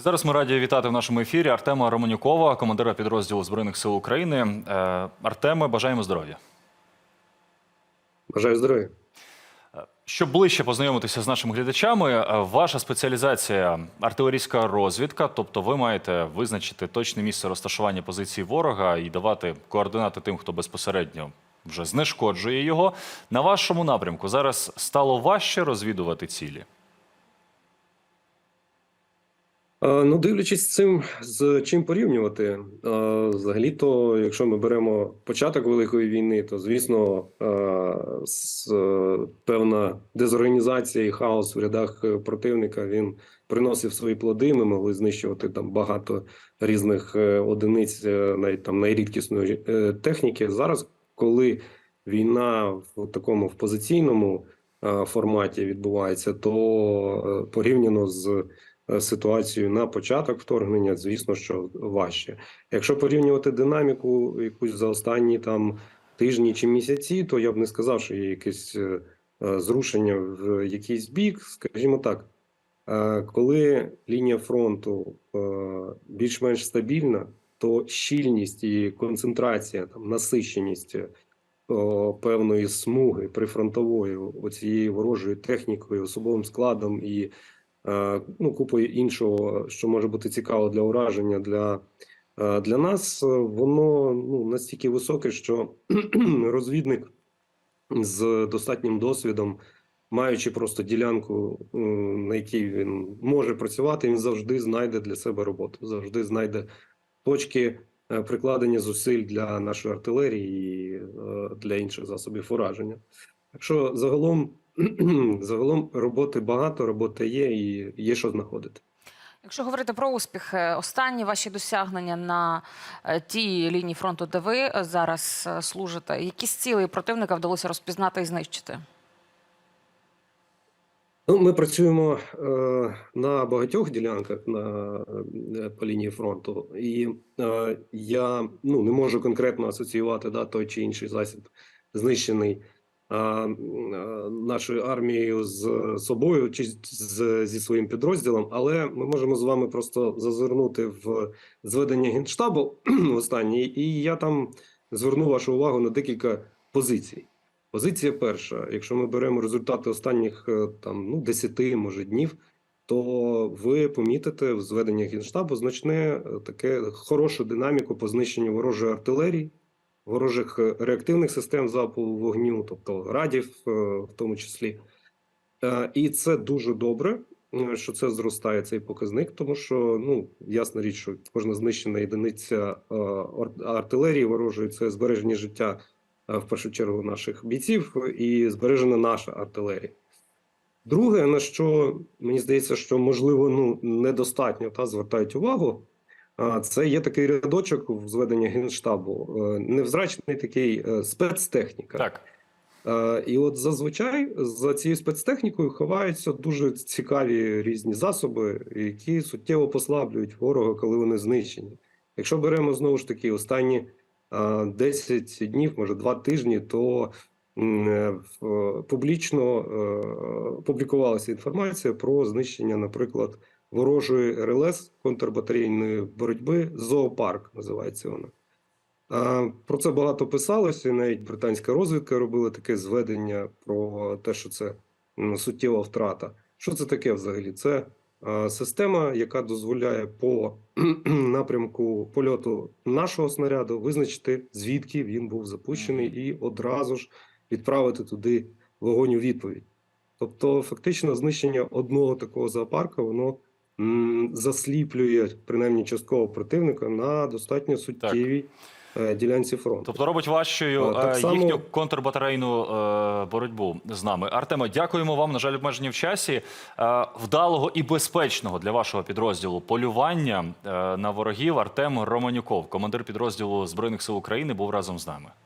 Зараз ми раді вітати в нашому ефірі Артема Романюкова, командира підрозділу Збройних сил України. Е, Артеме, бажаємо здоров'я. Бажаю здоров'я. Щоб ближче познайомитися з нашими глядачами, е, ваша спеціалізація артилерійська розвідка, тобто ви маєте визначити точне місце розташування позиції ворога і давати координати тим, хто безпосередньо вже знешкоджує його. На вашому напрямку зараз стало важче розвідувати цілі. Ну, дивлячись цим, з чим порівнювати, взагалі-то, якщо ми беремо початок Великої війни, то звісно с- е, певна дезорганізація і хаос в рядах е, противника він приносив свої плоди. Ми могли знищувати там багато різних е, одиниць, е, навіть там найрідкісної е, техніки. Зараз, коли війна в такому в позиційному е, форматі відбувається, то е, порівняно з е, ситуацію на початок вторгнення, звісно, що важче. Якщо порівнювати динаміку якусь за останні там тижні чи місяці, то я б не сказав, що є якесь е, е, зрушення в якийсь бік. Скажімо так, е, коли лінія фронту е, більш-менш стабільна, то щільність і концентрація, там насищеність е, певної смуги прифронтової оцієї ворожої технікою, особовим складом і е, ну, купою іншого, що може бути цікаво для ураження для, е, для нас, е, воно ну, настільки високе, що розвідник з достатнім досвідом, маючи просто ділянку, на якій він може працювати, він завжди знайде для себе роботу, завжди знайде точки е, прикладення зусиль для нашої артилерії і е, для інших засобів ураження. Так що загалом, загалом роботи багато, роботи є і є що знаходити. Якщо говорити про успіхи, останні ваші досягнення на е, тій лінії фронту, де ви е, зараз е, служите, які з цілей противника вдалося розпізнати і знищити? Ну, ми працюємо е, на багатьох ділянках на е, по лінії фронту, і е, я ну не можу конкретно асоціювати да, той чи інший засіб знищений е, е, нашою армією з собою чи з, зі своїм підрозділом, але ми можемо з вами просто зазирнути в зведення генштабу останній, і я там зверну вашу увагу на декілька позицій. Позиція перша. Якщо ми беремо результати останніх е, там ну 10, може днів, то ви помітите в зведеннях генштабу значне е, таке хорошу динаміку по знищенню ворожої артилерії, ворожих е, реактивних систем залпового вогню, тобто градів, е, в тому числі. Е, І це дуже добре, що це зростає цей показник, тому що ну ясна річ, що кожна знищена єдиниця артилерії ворожої це збереження життя в першу чергу наших бійців і збережена наша артилерія. Друге, на що мені здається, що можливо ну недостатньо та звертають увагу. Це є такий рядочок в зведенні генштабу, е, невзрачний такий е, спецтехніка. Так. Е, І от зазвичай за цією спецтехнікою ховаються дуже цікаві різні засоби, які суттєво послаблюють ворога, коли вони знищені. Якщо беремо знову ж таки останні е, 10 днів, може 2 тижні, то публічно публікувалася інформація про знищення, наприклад, ворожої РЛС контрбатарейної боротьби зоопарк називається вона. А, Про це багато писалося. Навіть британська розвідка робила таке зведення про те, що це суттєва втрата. Що це таке взагалі? Це система, яка дозволяє по напрямку польоту нашого снаряду визначити, звідки він був запущений, і одразу ж відправити туди вогонь у відповідь. Тобто, фактично, знищення одного такого зоопарка воно засліплює принаймні частково противника на достатньо суттєвій е, ділянці фронту. Тобто робить важчою так е, само- їхню контрбатарейну е, боротьбу з нами. Артема, дякуємо вам. На жаль, обмежені в часі. Е, Вдалого і безпечного для вашого підрозділу полювання е, на ворогів. Артем Романюков, командир підрозділу Збройних сил України, був разом з нами.